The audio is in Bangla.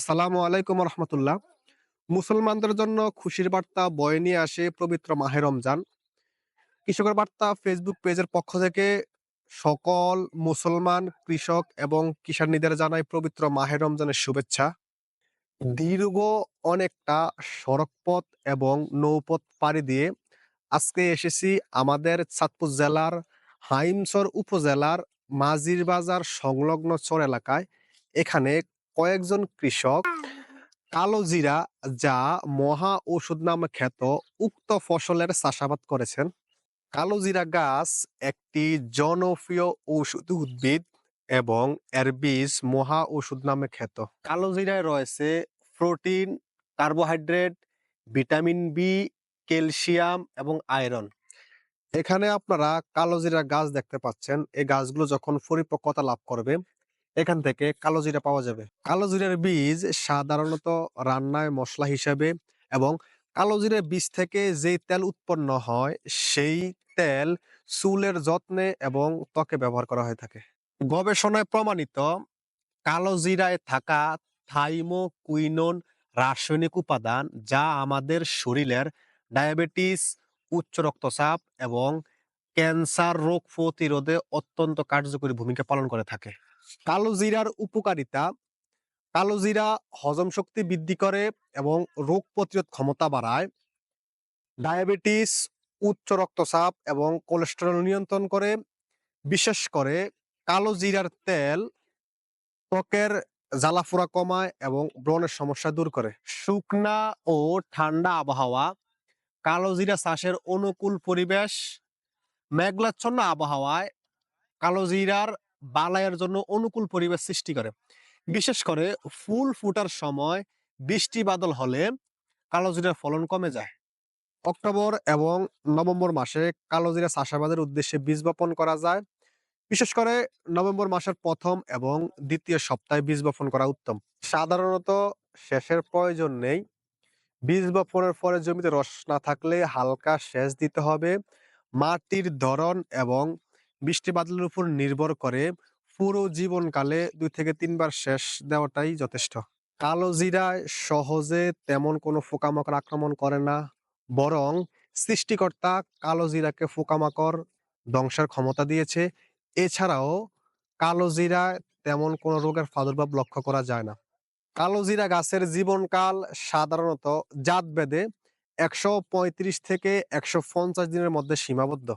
আসসালামু আলাইকুম রহমতুল্লাহ মুসলমানদের জন্য খুশির বার্তা বয়ে নিয়ে আসে পবিত্র মাহে রমজান। কৃষকের বার্তা ফেসবুক পেজের পক্ষ থেকে সকল মুসলমান, কৃষক এবং কিষানীদের জানাই পবিত্র মাহে রমজানের শুভেচ্ছা। দীর্ঘ অনেকটা সড়কপথ এবং নৌপথ পাড়ি দিয়ে আজকে এসেছি আমাদের চাঁদপুর জেলার হাইমসর উপজেলার মাঝির বাজার সংলগ্ন চর এলাকায়। এখানে কয়েকজন কৃষক কালো জিরা যা মহা ঔষধ নামে খ্যাত উক্ত ফসলের চাষাবাদ করেছেন। কালো জিরা গাছ একটি জনপ্রিয় ঔষধ উদ্ভিদ এবং এর বীজ মহা ঔষধ নামে খ্যাত। কালো জিরায় রয়েছে protein, carbohydrate, vitamin B calcium এবং আয়রন। এখানে আপনারা কালো জিরা গাছ দেখতে পাচ্ছেন। এই গাছগুলো যখন পরিপক্কতা লাভ করবে এখান থেকে কালো জিরা পাওয়া যাবে। কালো জিরার বীজ সাধারণত রান্নায় মশলা হিসাবে এবং কালো জিরার বীজ থেকে যে তেল উৎপন্ন হয়, সেই তেল চুলের যত্নে এবং ত্বকে ব্যবহার করা হয়ে থাকে। গবেষণায় প্রমাণিত কালো জিরায় থাকা থাইমো কুইনোন রাসায়নিক উপাদান যা আমাদের শরীরের ডায়াবেটিস, উচ্চ রক্তচাপ এবং ক্যান্সার রোগ প্রতিরোধে অত্যন্ত কার্যকরী ভূমিকা পালন করে থাকে। কালো জিরার উপকারিতা, কালো জিরা হজম শক্তি বৃদ্ধি করে এবং রোগ প্রতিরোধ ক্ষমতা বাড়ায়। ডায়াবেটিস, উচ্চ রক্তচাপ এবং কোলেস্টেরল নিয়ন্ত্রণ করে, বিশেষ করে কালো জিরার তেল ত্বকের জ্বালাফোড়া কমায় এবং ব্রণের সমস্যা দূর করে। শুকনা ও ঠান্ডা আবহাওয়া, কালো জিরা চাষের অনুকূল পরিবেশ মেঘলাচ্ছন্ন আবহাওয়ায় কালো জিরার বালাইয়ের জন্য অনুকূল পরিবেশ সৃষ্টি করে। বিশেষ করে ফুল ফুটার সময় বৃষ্টি বাদল হলে কালো জিরার ফলন কমে যায়। অক্টোবর এবং নভেম্বর মাসে কালো জিরা চাষাবাদের উদ্দেশ্যে বীজ বপন করা যায়। বিশেষ করে নভেম্বর মাসের প্রথম এবং দ্বিতীয় সপ্তাহে বীজ বপন করা উত্তম। সাধারণত শেষের প্রয়োজন নেই। বীজ বপনের পরে জমিতে রস না থাকলে হালকা সেচ দিতে হবে। মাটির ধরন এবং বৃষ্টি বাদলের উপর নির্ভর করে পুরো জীবনকালে দুই থেকে তিনবার সেচ দেওয়াটাই যথেষ্ট। কালো জিরায় সহজে তেমন কোনো পোকামাকড় আক্রমণ করে না, বরং সৃষ্টিকর্তা কালো জিরাকে পোকামাকড় ধ্বংসের ক্ষমতা দিয়েছে। এছাড়াও কালো জিরায় তেমন কোনো রোগের প্রাদুর্ভাব লক্ষ্য করা যায় না। কালো জিরা গাছের জীবনকাল সাধারণত জাত বেদে একশো পঁয়ত্রিশ থেকে একশো পঞ্চাশ দিনের মধ্যে সীমাবদ্ধ।